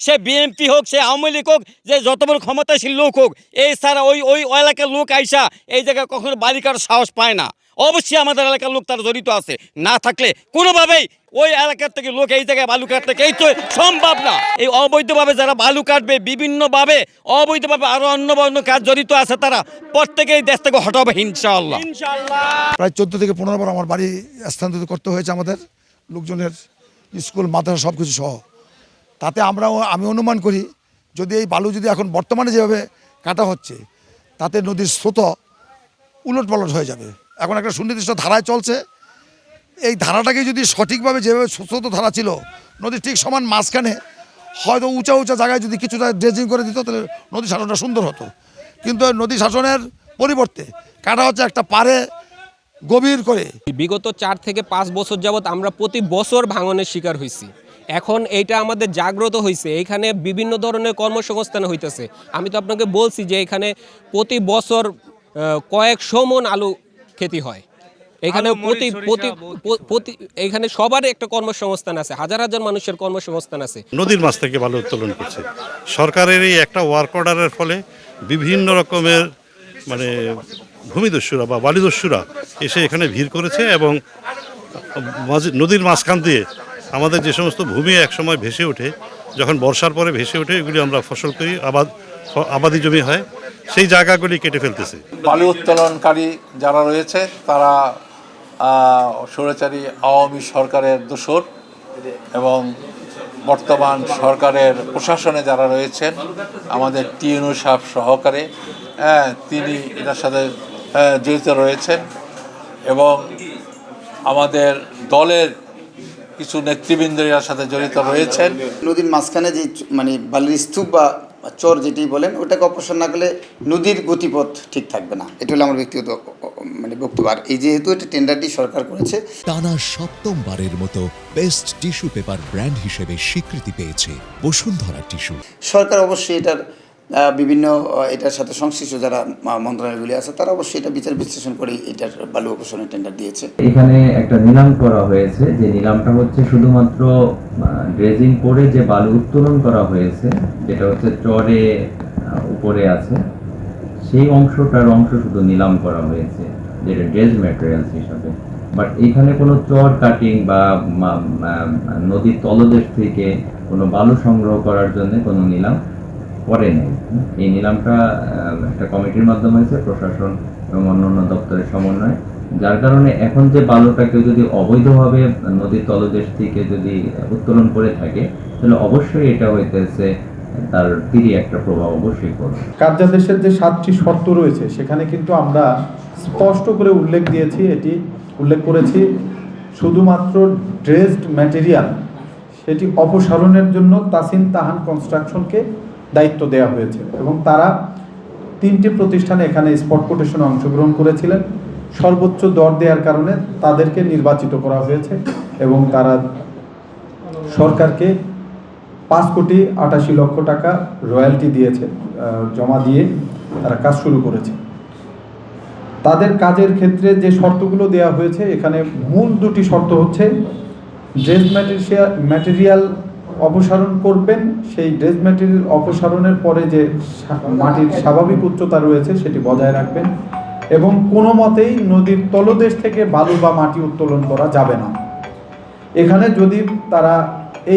সে BNP হোক সে আওয়ামী লীগ হোক যে যত বড় ক্ষমতাশীল লোক হোক এই ছাড়া ওই ওই এলাকার লোক আইসা এই জায়গায় কখনো বাড়ি কাটার সাহস পায় না। অবশ্যই আমাদের এলাকার লোক তারা জড়িত আছে। না থাকলে কোনোভাবেই ওই এলাকার থেকে লোক এই জায়গায় বালু কাটতে এই তো সম্ভব না। এই অবৈধভাবে যারা বালু কাটবে বিভিন্নভাবে অবৈধভাবে আরও অন্য অন্য কাজ জড়িত আছে তারা প্রত্যেকেই দেশ থেকে হটাবে ইনশাআল্লাহ। প্রায় চোদ্দ থেকে পনেরো বার আমার বাড়ি স্থানান্তরিত করতে হয়েছে আমাদের। লোকজনের স্কুল মাদ্রাসা সব কিছু সহ। তাতে আমরা আমি অনুমান করি, যদি এই বালু যদি এখন বর্তমানে যেভাবে কাটা হচ্ছে, তাতে নদীর স্রোত উলট পালট হয়ে যাবে। এখন একটা সুনির্দিষ্ট ধারায় চলছে। এই ধারাটাকে যদি সঠিকভাবে যেভাবে স্রোত ধারা ছিল নদীর ঠিক সমান মাঝখানে, হয়তো উঁচা উঁচা জায়গায় যদি কিছুটা ড্রেজিং করে দিত, তাহলে নদী শাসনটা সুন্দর হতো। কিন্তু নদী শাসনের পরিবর্তে কাটা হচ্ছে একটা পারে গভীর করে। বিগত চার থেকে পাঁচ বছর যাবৎ আমরা প্রতি বছর ভাঙনের শিকার হয়েছি এখন এইটা আমাদের জাগ্রত হয়েছে এখানে বিভিন্ন ধরনের কর্মসংস্থান হইতেছে। আমি তো আপনাকে বলছি যে এখানে প্রতি বছর কয়েকশো মন আলু খেতি হয়। এখানে প্রতি প্রতি প্রতি এখানে সবার একটা কর্মসংস্থান আছে। হাজার হাজার মানুষের কর্মসংস্থান আছে। নদীর মাছ থেকে ভালো উত্তোলন করছে। সরকারের এই একটা ওয়ার্ক অর্ডারের ফলে বিভিন্ন রকমের মানে ভূমিদস্যুরা বা বালিদস্যুরা এসে এখানে ভিড় করেছে এবং নদীর মাঝখান দিয়ে আমাদের যে সমস্ত ভূমি একসময় ভেসে ওঠে যখন বর্ষার পরে ভেসে ওঠে এগুলি আমরা ফসল করি আবাদ আবাদি জমি হয় সেই জায়গাগুলি কেটে ফেলতেছে। বালু উত্তোলনকারী যারা রয়েছে তারা স্বৈরাচারী আওয়ামী সরকারের দোসর এবং বর্তমান সরকারের প্রশাসনে যারা রয়েছেন আমাদের টিএনও সাহেব সহকারে হ্যাঁ, তিনি এটার সাথে আহ, জড়িত রয়েছেন এবং আমাদের দলের কিছু নেতৃবৃন্দ এর সাথে জড়িত রয়েছেন। নদীর মাঝখানে যে মানে বালির স্তূপ বা চর যেটি বলেন ওটাকে অপসারণ না করলে নদীর গতিপথ ঠিক থাকবে না। এটা হলো আমার ব্যক্তিগত মানে বক্তব্য। আর এই যেহেতু এটা টেন্ডারটি সরকার করেছে টানা সপ্তমবারের মতো বেস্ট টিস্যু পেপার ব্র্যান্ড হিসেবে স্বীকৃতি পেয়েছে বসুন্ধরা টিস্যু। সরকার অবশ্যই এটার বিভিন্ন এটার সাথে সংশ্লিষ্ট যারা মন্ত্রণালয়গুলি আছে, তারা অবশ্যই এটা বিচার বিশ্লেষণ করে এটার বালু অপসারণের টেন্ডার দিয়েছে। এখানে একটা নিলাম করা হয়েছে, যে নিলামটা হচ্ছে শুধুমাত্র ড্রেজিং করে যে বালু উত্তোলন করা হয়েছে, যেটা হচ্ছে চরে উপরে আছে, সেই অংশটার অংশ শুধু নিলাম করা হয়েছে, যেটা ড্রেজ ম্যাটেরিয়ালস হিসাবে। বাট এখানে কোনো চর কাটিং বা নদীর তলদেশ থেকে কোনো বালু সংগ্রহ করার জন্য কোনো নিলাম করে নেই এই নিলামটা একটা কমিটির মাধ্যমে হয়েছে, প্রশাসন এবং অন্যান্য দপ্তরের সমন্বয়ে। যার কারণে এখন যে বালুটা কেউ যদি অবৈধভাবে নদীর তলদেশ থেকে যদি উত্তোলন করে থাকে, তাহলে অবশ্যই এটা হইতেছে তার তীরে একটা প্রভাব অবশ্যই পড়বে। কার্যাদেশের যে সাতটি শর্ত রয়েছে, সেখানে কিন্তু আমরা স্পষ্ট করে উল্লেখ দিয়েছি, এটি উল্লেখ করেছি, শুধুমাত্র ড্রেসড ম্যাটেরিয়াল, সেটি অপসারণের জন্য তাসিন তাহান কনস্ট্রাকশনকে দায়িত্ব দেওয়া হয়েছে এবং তারা তিনটি প্রতিষ্ঠানে এখানে স্পট কোটেশনে অংশগ্রহণ করেছিলেন। সর্বোচ্চ দর দেওয়ার কারণে তাদেরকে নির্বাচিত করা হয়েছে এবং তারা সরকারকে পাঁচ কোটি আটাশি লক্ষ টাকা রয়্যালটি দিয়েছে জমা দিয়ে তারা কাজ শুরু করেছে। তাদের কাজের ক্ষেত্রে যে শর্তগুলো দেওয়া হয়েছে, এখানে মূল দুটি শর্ত হচ্ছে ড্রেস ম্যাটেরিয়াল ম্যাটেরিয়াল অপসারণ করবেন, সেই ড্রেস ম্যাটেরিয়াল অপসারণের পরে যে মাটির স্বাভাবিক উচ্চতা রয়েছে সেটি বজায় রাখবেন এবং কোনো মতেই নদীর তলদেশ থেকে বালু বা মাটি উত্তোলন করা যাবে না। এখানে যদি তারা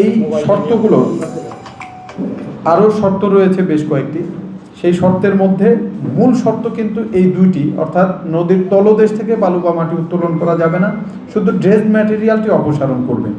এই শর্তগুলো, আরও শর্ত রয়েছে বেশ কয়েকটি, সেই শর্তের মধ্যে মূল শর্ত কিন্তু এই দুইটি, অর্থাৎ নদীর তলদেশ থেকে বালু বা মাটি উত্তোলন করা যাবে না, শুধু ড্রেস ম্যাটেরিয়ালটি অপসারণ করবেন।